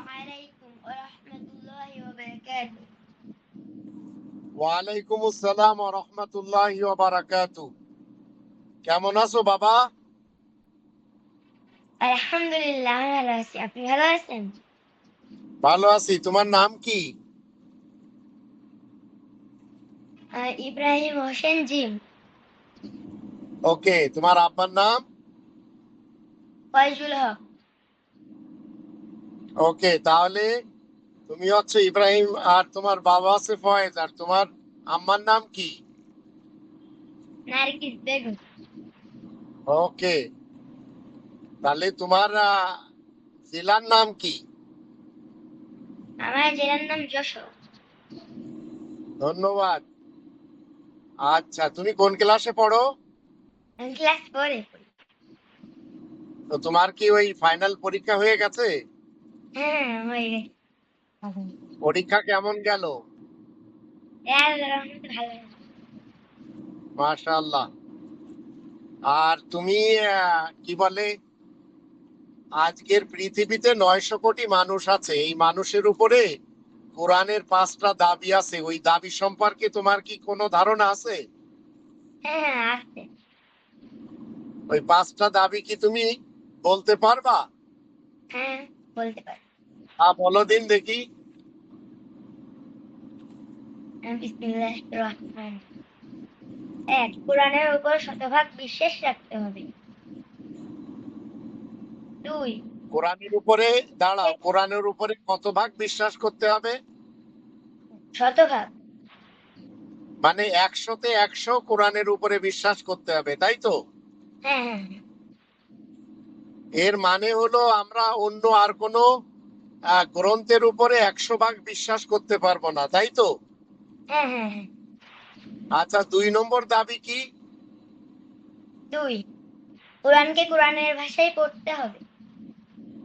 عليكم ورحمة الله وبركاته ওয়ালাইকুম আসসালাম রহমতুল্লাহ বারাকাত কেমন আছো বাবা আলহামদুলিল্লাহ আমি ভালো আছি আপনি ভালো আছেন ভালো আছি তোমার নাম কি আহ, ইব্রাহিম হোসেন জিম ওকে তোমার আব্বার নাম ফয়জুল হক ওকে তাহলে তুমি হচ্ছে ইব্রাহিম আর তোমার বাবা আছে ফয়েজ আর তোমার আম্মার নাম কি? নার্গিস বেগম। ওকে তাহলে তোমার জেলার নাম কি? আমার জেলার নাম যশোর। ধন্যবাদ। আচ্ছা তুমি কোন ক্লাসে পড়ো? ক্লাস পড়ি। তো তোমার কি ওই ফাইনাল পরীক্ষা হয়ে গেছে? হ্যাঁ হয়ে পরীক্ষা কেমন গেল? ভালো। মাশাআল্লাহ। আর তুমি কি বলে আজকের পৃথিবীতে নয়শো কোটি মানুষ আছে। এই মানুষের উপরে কোরআনের পাঁচটা দাবি আছে। ওই দাবি সম্পর্কে তোমার কি কোনো ধারণা আছে? হ্যাঁ হ্যাঁ আছে। ওই পাঁচটা দাবি কি তুমি বলতে পারবা? হ্যাঁ বলতে পারি। হ্যাঁ বলো দিন দেখি এক কোরআনের উপর শতভাগ বিশ্বাস রাখতে হবে। দুই কোরআনের উপরে দাঁড়াও কোরআনের উপরে কত ভাগ বিশ্বাস করতে হবে? শতভাগ। মানে একশোতে একশো কোরআনের উপরে বিশ্বাস করতে হবে তাই তো? হ্যাঁ হ্যাঁ হ্যাঁ। এর মানে হলো আমরা অন্য আর কোনো গ্রন্থের উপরে একশো ভাগ বিশ্বাস করতে পারব না তাই তো? হ্যাঁ হ্যাঁ হ্যাঁ। আচ্ছা দুই নম্বর দাবি কি? দুই। কোরআনকে কোরআনের ভাষায় পড়তে হবে।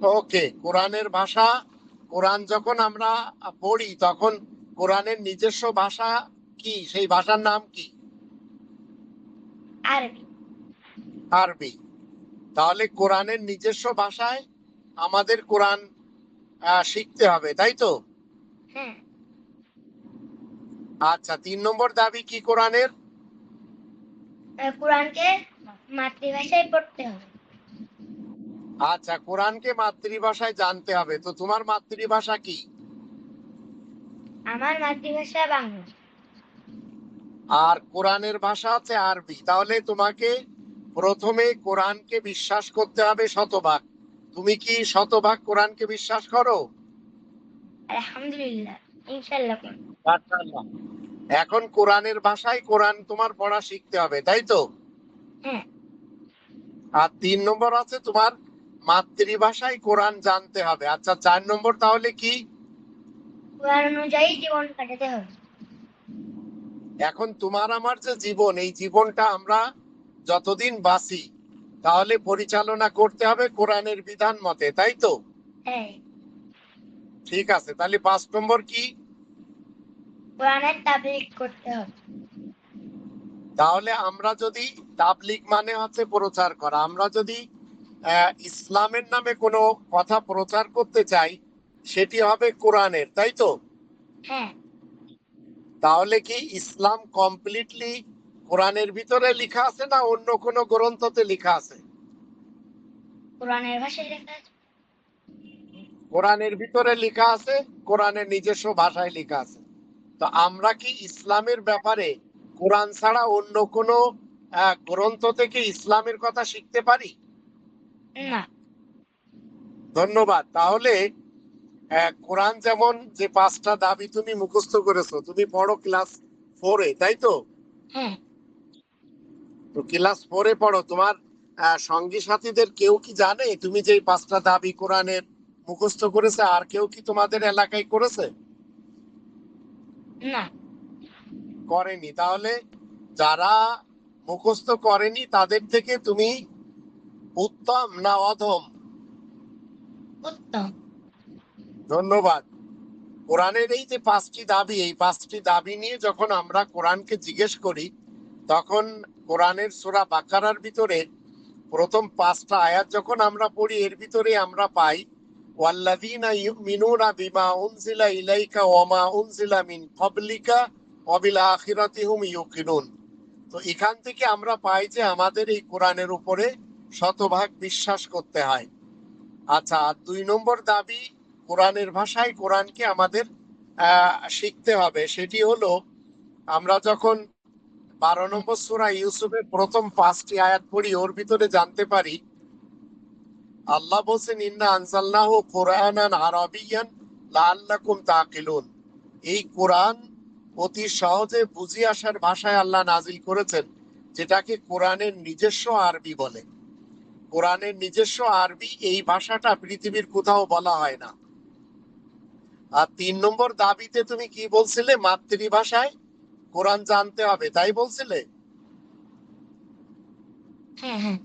ওকে কোরআনের ভাষা কোরআন যখন আমরা পড়ি তখন কোরআনের নিজস্ব ভাষা কি? সেই ভাষার নাম কি? আরবি। আরবি। তাহলে কোরআনের নিজস্ব ভাষায় আমাদের কোরআন শিখতে হবে তাই তো? হ্যাঁ। আচ্ছা তিন নম্বর দাবি কি কোরআনের? কোরআনকে মাতৃভাষায় পড়তে হবে। আচ্ছা কোরআনকে মাতৃভাষায় জানতে হবে তো তোমার মাতৃভাষা কি? আমার মাতৃভাষা বাংলা। আর কোরআনের ভাষা হচ্ছে আরবি তাহলে তোমাকে প্রথমে কোরআনকে বিশ্বাস করতে হবে শতভাগ। তুমি কি শতভাগ কোরআনকে বিশ্বাস করো? আলহামদুলিল্লাহ ইনশাল্লাহ মাশাআল্লাহ। এখন কোরআনের ভাষায় কোরআন তোমার পড়া শিখতে হবে তাই তো? হ্যাঁ। আর তিন নম্বর আছে তোমার মাতৃভাষায় কোরআন জানতে হবে। আচ্ছা চার নম্বর তাহলে কি? কোরআন অনুযায়ী জীবন কাটাতে হবে। এখন তোমার আমার যে জীবন এই জীবনটা আমরা যতদিন বাঁচি তাহলে পরিচালনা করতে হবে কোরআনের বিধান মতে তাই তো? হ্যাঁ। ঠিক আছে তাহলে পাঁচ নম্বর কি? কোরআনের তাবলিগ করতে হবে। তাহলে আমরা যদি তাবলিগ মানে হচ্ছে প্রচার করা। আমরা যদি ইসলামের নামে কোনো কথা প্রচার করতে চাই সেটি হবে কোরআনের তাই তো? হ্যাঁ। তাহলে কি ইসলাম কমপ্লিটলি কোরআনের ভিতরে লেখা আছে না অন্য কোনো গ্রন্থতে লেখা আছে? কোরআনের ভাষায় লেখা আছে। কোরআনের ভিতরে লেখা আছে কোরআনের নিজস্ব ভাষায় লেখা আছে। তো আমরা কি ইসলামের ব্যাপারে কোরআন ছাড়া অন্য কোনো গ্রন্থ থেকে ইসলামের কথা শিখতে পারি? না। ধন্যবাদ। তাহলে কোরআন যেমন যে পাঁচটা দাবি তুমি মুখস্থ করেছ তুমি পড়ো ক্লাস ফোরে তাই তো? হ্যাঁ। তো ক্লাস ফোরে পড়ো তোমার সঙ্গী সাথীদের কেউ কি জানে? তুমি যে পাঁচটা দাবি কোরআনের মুখস্থ করেছে আর কেউ কি তোমাদের এলাকায় করেছে? না। করেনি। তাহলে যারা মুখস্থ করেনি তাদের থেকে তুমি উত্তম না অধম? উত্তম। ধন্যবাদ। কোরআনের এই যে পাঁচটি দাবি এই পাঁচটি দাবি নিয়ে যখন আমরা কোরআনকে জিজ্ঞেস করি তখন কোরআনের সূরা বাকারার ভিতরে প্রথম পাঁচটা আয়াত যখন আমরা পড়ি, এর ভিতরে আমরা পাই, ওয়াল্লাযীনা ইউমিনুনা বিমা উনজিলা ইলাইকা ওয়া মা উনজিলা মিন ক্বাবলিকা ওয়া বিল আখিরাতি হুম ইউকিনুন। তো এখান থেকে আমরা পাই যে আমাদের এই কোরআনের উপরে শতভাগ বিশ্বাস করতে হয়। আচ্ছা আর দুই নম্বর দাবি, কোরআনের ভাষায় কোরআনকে আমাদের শিখতে হবে। সেটি হলো, আমরা যখন বারো নম্বর সূরা ইউসুফের প্রথম পাঁচটি আয়াত পড়ি, ওর ভিতরে জানতে পারি, আল্লাহ বলছেন, ইন্না আনসালনাহু কোরআনান আরাবিয়ান লাআল্লাকুম তাকিলুন এই কোরআন অতি সহজে বুঝি আসার ভাষায় আল্লাহ নাজিল করেছেন, যেটাকে কোরআনের নিজস্ব আরবি বলে। কোরআনের নিজস্ব আরবি এই ভাষাটা পৃথিবীর কোথাও বলা হয় না। আর তিন নম্বর দাবিতে তুমি কি বলছিলে, মাতৃভাষায়? কোরআন জানতে হবে তাই বলছিলে? হ্যাঁ হ্যাঁ।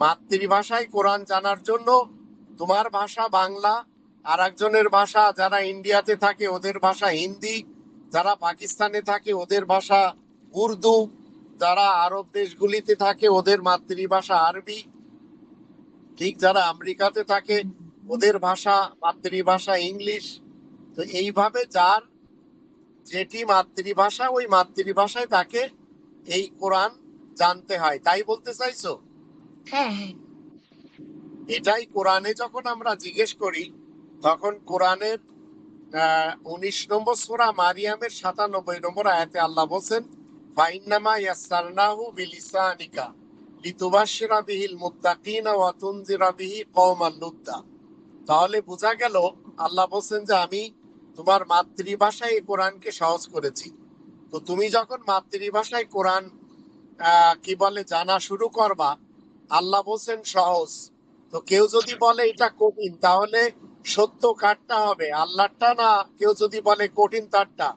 মাতৃভাষায় কোরআন জানার জন্য তোমার ভাষা বাংলা আর একজনের ভাষা যারা ইন্ডিয়াতে থাকে ওদের ভাষা হিন্দি যারা পাকিস্তানে থাকে ওদের ভাষা উর্দু যারা আরব দেশগুলিতে থাকে ওদের মাতৃভাষা আরবি ঠিক যারা আমেরিকাতে থাকে ওদের ভাষা মাতৃভাষা ইংলিশ। তো এইভাবে যার যেটি মাতৃভাষা ওই মাতৃভাষায় তাকে এই কোরআন জানতে হয়। তাই বলতে চাইছো? হ্যাঁ হ্যাঁ। এটাই কোরআনে যখন আমরা জিজ্ঞেস করি তখন কোরআনের উনিশ নম্বর সূরা মারিয়ামের সাতানব্বই নম্বর আয়াতে আল্লাহ বলছেন ফাইন্নামা ইয়াসসারনাহু বিলিসানিকা লিতুবাশশিরা বিহিল মুত্তাকিনা ওয়া তুনজিরা বিহি কওমান লুদ্দা। তাহলে বোঝা গেল আল্লাহ বলছেন যে আমি তোমার মাতৃভাষায় কোরআনকে সহজ করেছি। তো তুমি যখন মাতৃভাষায় কোরআন কি বলে জানা শুরু করবা আল্লাহ বলছেন সহজ। তো কেউ যদি বলে এটা কঠিন তাহলে সত্য কারটা হবে আল্লাহটা না? কেউ যদি বলে কঠিন তারটা?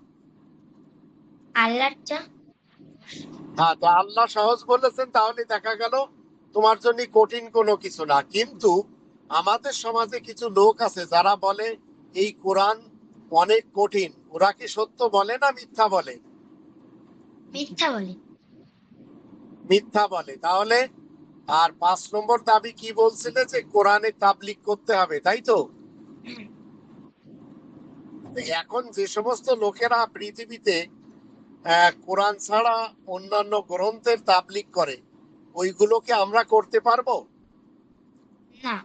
আল্লাহটা হ্যাঁ তো আল্লাহ সহজ বলেছেন তাহলে দেখা গেল তোমার জন্য কঠিন কোনো কিছু না। কিন্তু আমাদের সমাজে কিছু লোক আছে যারা বলে এই কোরআন অনেক কঠিন। ওরা কি সত্য বলে না মিথ্যা বলে? মিথ্যা বলি। মিথ্যা বলে। তাহলে আর পাঁচ নম্বর দাবি কি বলছিলে যে কোরআনে তাবলিক করতে হবে তাই তো? এখন যে সমস্ত লোকেরা পৃথিবীতে কোরআন ছাড়া অন্যান্য গ্রন্থের তাবলিক করে ওইগুলোকে আমরা করতে পারব? না।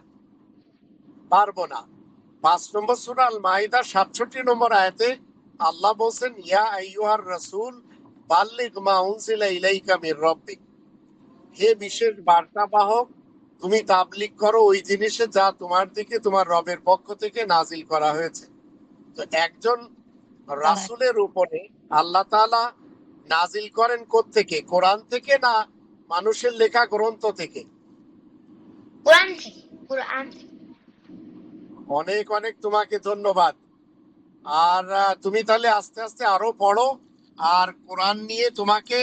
পারব না। পাঁচ নম্বর সূরা আল মাইদা সাতষট্টি নম্বর আয়াতে আল্লাহ বলছেন, ইয়া আইয়ুহার মা ইলাইকা মির রাব্বিক। হে বিশেষ বার্তা বাহক, তুমি করো ওই জিনিসে যা তোমার দিকে, তোমার রবের পক্ষ থেকে নাজিল করা হয়েছে। তো একজন রাসূলের উপরে আল্লাহ তাআলা নাজিল করেন থেকে কোরআন থেকে না মানুষের লেখা গ্রন্থ থেকে? কোরআন থেকে কোরআন থেকে। অনেক অনেক তোমাকে ধন্যবাদ। আর তুমি তাহলে আস্তে আস্তে আরও পড়ো আর কোরআন নিয়ে তোমাকে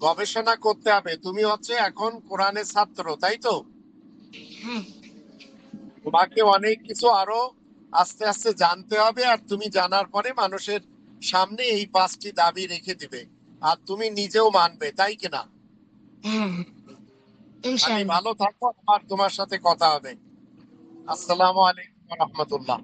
গবেষণা করতে হবে। তুমি হচ্ছে এখন কোরআনের ছাত্র তাই তো? তোমাকে অনেক কিছু আরও আস্তে আস্তে জানতে হবে আর তুমি জানার পরে মানুষের সামনে এই পাঁচটি দাবি রেখে দিবে। আর তুমি নিজেও মানবে তাই কিনা ভালো থাকো আর তোমার সাথে কথা হবে। আসসালামু আলাইকুম। வரமத்துல்லா